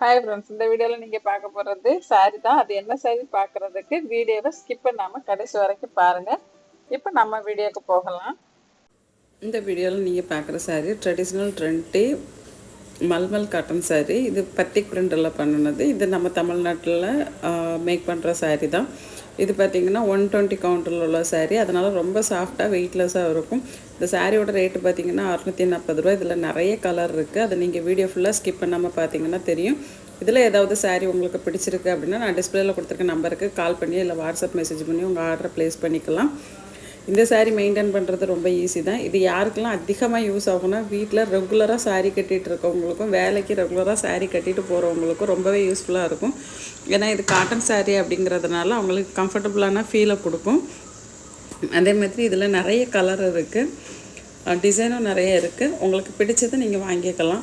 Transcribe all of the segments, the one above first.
Hi friends இந்த வீடியோவில் நீங்கள் பார்க்க போகிறது சாரி தான். அது என்ன சாரி பார்க்குறதுக்கு வீடியோவை ஸ்கிப் பண்ணாமல் கடைசி வரைக்கும் பாருங்கள் இப்போ நம்ம வீடியோக்கு போகலாம். இந்த வீடியோவில் நீங்கள் பார்க்குற sari traditional trendy malmal cotton sari இது பத்தி பிரிண்டில் பண்ணினது. இது நம்ம தமிழ்நாட்டில் மேக் பண்ணுற சாரீ தான். இது பார்த்திங்கன்னா ஒன் டுவெண்ட்டி கவுண்டரில் உள்ள சாரீ அதனால் ரொம்ப சாஃப்டாக வெயிட்லெஸ்ஸாக இருக்கும். இந்த சாரியோட ரேட்டு பார்த்திங்கன்னா அறநூற்றி நாற்பது ரூபா இதில் நிறைய கலர் இருக்குது அதை நீங்கள் வீடியோ ஃபுல்லாக ஸ்கிப் பண்ணாமல் பார்த்தீங்கன்னா தெரியும். இதில் ஏதாவது சாரீ உங்களுக்கு பிடிச்சிருக்கு அப்படின்னா நான் டிஸ்பிளேயில் கொடுத்துருக்க நம்பருக்கு கால் பண்ணி இல்லை வாட்ஸ்அப் மெசேஜ் பண்ணி உங்கள் ஆர்டரை ப்ளேஸ் பண்ணிக்கலாம். இந்த சாரீ மெயின்டைன் பண்ணுறது ரொம்ப ஈஸி தான். இது யாருக்கெல்லாம் அதிகமாக யூஸ் ஆகும்னா வீட்டில் ரெகுலராக சாரீ கட்டிகிட்டு இருக்கவங்களுக்கும் வேலைக்கு ரெகுலராக சாரீ கட்டிட்டு போகிறவங்களுக்கும் ரொம்பவே யூஸ்ஃபுல்லாக இருக்கும். ஏன்னா இது காட்டன் சாரீ அப்படிங்கிறதுனால அவங்களுக்கு கம்ஃபர்டபுளான ஃபீலை கொடுக்கும். அதே மாதிரி இதில் நிறைய கலர் இருக்குது டிசைனும் நிறைய இருக்குது உங்களுக்கு பிடிச்சதை நீங்கள் வாங்கிக்கலாம்.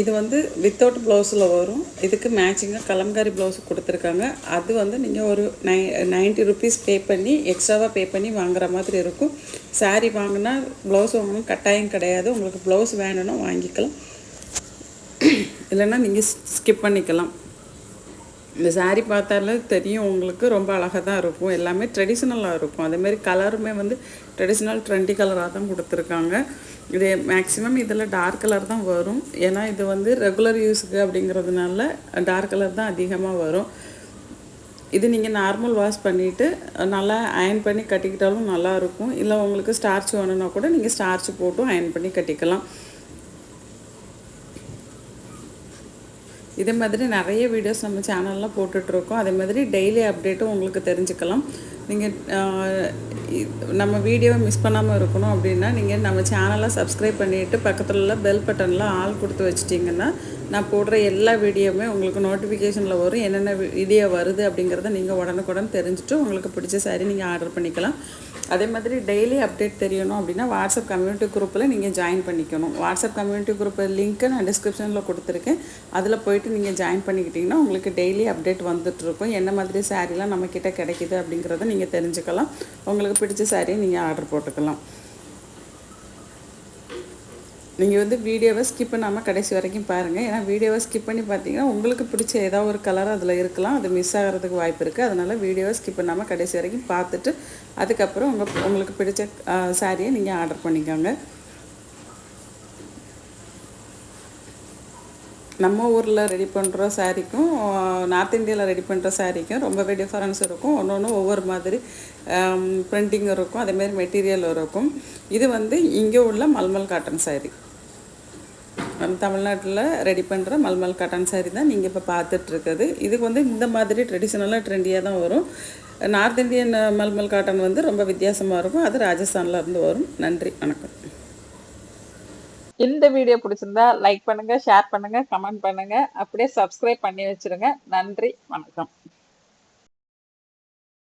இது வந்து வித்தவுட் ப்ளவுஸில் வரும். இதுக்கு மேட்சிங்காக கலம்காரி ப்ளவுஸ் கொடுத்துருக்காங்க. அது வந்து நீங்கள் ஒரு நை நைன்ட்டி ருபீஸ் பே பண்ணி எக்ஸ்ட்ராவாக பே பண்ணி வாங்குற மாதிரி இருக்கும். சாரீ வாங்கினா ப்ளவுஸ் வாங்கணும். கட்டாயம் கிடையாது. உங்களுக்கு ப்ளவுஸ் வேணும்னா வாங்கிக்கலாம். இல்லைன்னா நீங்கள் ஸ்கிப் பண்ணிக்கலாம். இந்த சாரீ பார்த்தாலே தெரியும் உங்களுக்கு ரொம்ப அழகாக தான் இருக்கும். எல்லாமே ட்ரெடிஷ்னலாக இருக்கும். அதேமாரி கலருமே வந்து ட்ரெடிஷ்னல் ட்ரெண்டி கலராக தான் கொடுத்துருக்காங்க. இது மேக்ஸிமம் இதில் டார்க் கலர் தான் வரும். ஏன்னா இது வந்து ரெகுலர் யூஸுக்கு அப்படிங்கிறதுனால டார்க் கலர் தான் அதிகமாக வரும். இது நீங்கள் நார்மல் வாஷ் பண்ணிவிட்டு நல்லா அயன் பண்ணி கட்டிக்கிட்டாலும் நல்லாயிருக்கும் இல்லை உங்களுக்கு ஸ்டார்ச் வேணும்னா கூட நீங்கள் ஸ்டார்ச் போட்டும் அயன் பண்ணி கட்டிக்கலாம். இதே மாதிரி நிறைய வீடியோஸ் நம்ம சேனலில் போட்டுட்ருக்கோம். அதே மாதிரி டெய்லி அப்டேட்டும் உங்களுக்கு தெரிஞ்சுக்கலாம். நீங்கள் நம்ம வீடியோவை மிஸ் பண்ணாமல் இருக்கணும் அப்படின்னா நீங்கள் நம்ம சேனலை சப்ஸ்கிரைப் பண்ணிவிட்டு பக்கத்தில் உள்ள பெல் பட்டனில் ஆள் கொடுத்து வச்சிட்டிங்கன்னா நான் போடுற எல்லா வீடியோவுமே உங்களுக்கு நோட்டிஃபிகேஷனில் வரும். என்னென்ன வீடியோ வருது அப்படிங்கிறத நீங்கள் உடனுக்குடன் தெரிஞ்சுட்டு உங்களுக்கு பிடிச்ச சாரீ நீங்கள் ஆர்டர் பண்ணிக்கலாம். அதே மாதிரி டெய்லி அப்டேட் தெரியணும் அப்படின்னா வாட்ஸ்அப் கம்யூனிட்டி குரூப்பில் நீங்கள் ஜாயின் பண்ணிக்கணும். வாட்ஸ்அப் கம்யூனிட்டி குரூப் லிங்க்கு நான் டிஸ்கிரிப்ஷனில் கொடுத்துருக்கேன். அதில் போயிட்டு நீங்கள் ஜாயின் பண்ணிக்கிட்டிங்கன்னா உங்களுக்கு டெய்லி அப்டேட் வந்துட்டுருக்கும். என்ன மாதிரி சாரீலாம் நம்மக்கிட்ட கிடைக்கிது அப்படிங்கிறத நீங்கள் தெரிஞ்சுக்கலாம். உங்களுக்கு பிடிச்ச சாரியை நீங்கள் ஆர்டர் போட்டுக்கலாம். நீங்கள் வந்து வீடியோவை ஸ்கிப் பண்ணாமல் கடைசி வரைக்கும் பாருங்கள் ஏன்னா வீடியோவை ஸ்கிப் பண்ணி பார்த்தீங்கன்னா உங்களுக்கு பிடிச்ச ஏதாவது ஒரு கலர் அதில் இருக்கலாம். அது மிஸ் ஆகிறதுக்கு வாய்ப்பு இருக்குது அதனால் வீடியோவை ஸ்கிப் பண்ணாமல் கடைசி வரைக்கும் பார்த்துட்டு அதுக்கப்புறம் உங்கள் உங்களுக்கு பிடிச்ச சாரியை நீங்கள் ஆர்டர் பண்ணிக்கோங்க. நம்ம ஊரில் ரெடி பண்ணுற சாரீக்கும் நார்த் இந்தியாவில் ரெடி பண்ணுற சாரீக்கும் ரொம்பவே டிஃப்ரென்ஸ் இருக்கும். ஒன்று ஒன்று ஒவ்வொரு மாதிரி ப்ரிண்டிங் இருக்கும் அதேமாரி மெட்டீரியல் இருக்கும். இது வந்து இங்கே உள்ள மல்மல் காட்டன் சாரீ நம்ம தமிழ்நாட்டில் ரெடி பண்ணுற மல்மல் காட்டன் சாரீ தான் நீங்கள் இப்போ பார்த்துட்ருக்குது. இதுக்கு வந்து இந்த மாதிரி ட்ரெடிஷ்னலாக ட்ரெண்டியாக தான் வரும். நார்த் இந்தியன் மல்மல் காட்டன் வந்து ரொம்ப வித்தியாசமாக இருக்கும். அது ராஜஸ்தானில் இருந்து வரும். நன்றி வணக்கம். இந்த வீடியோ பிடிச்சிருந்தா லைக் பண்ணுங்க ஷேர் பண்ணுங்க கமெண்ட் பண்ணுங்க. அப்படியே சப்ஸ்கிரைப் பண்ணி வச்சிருங்க. நன்றி வணக்கம்.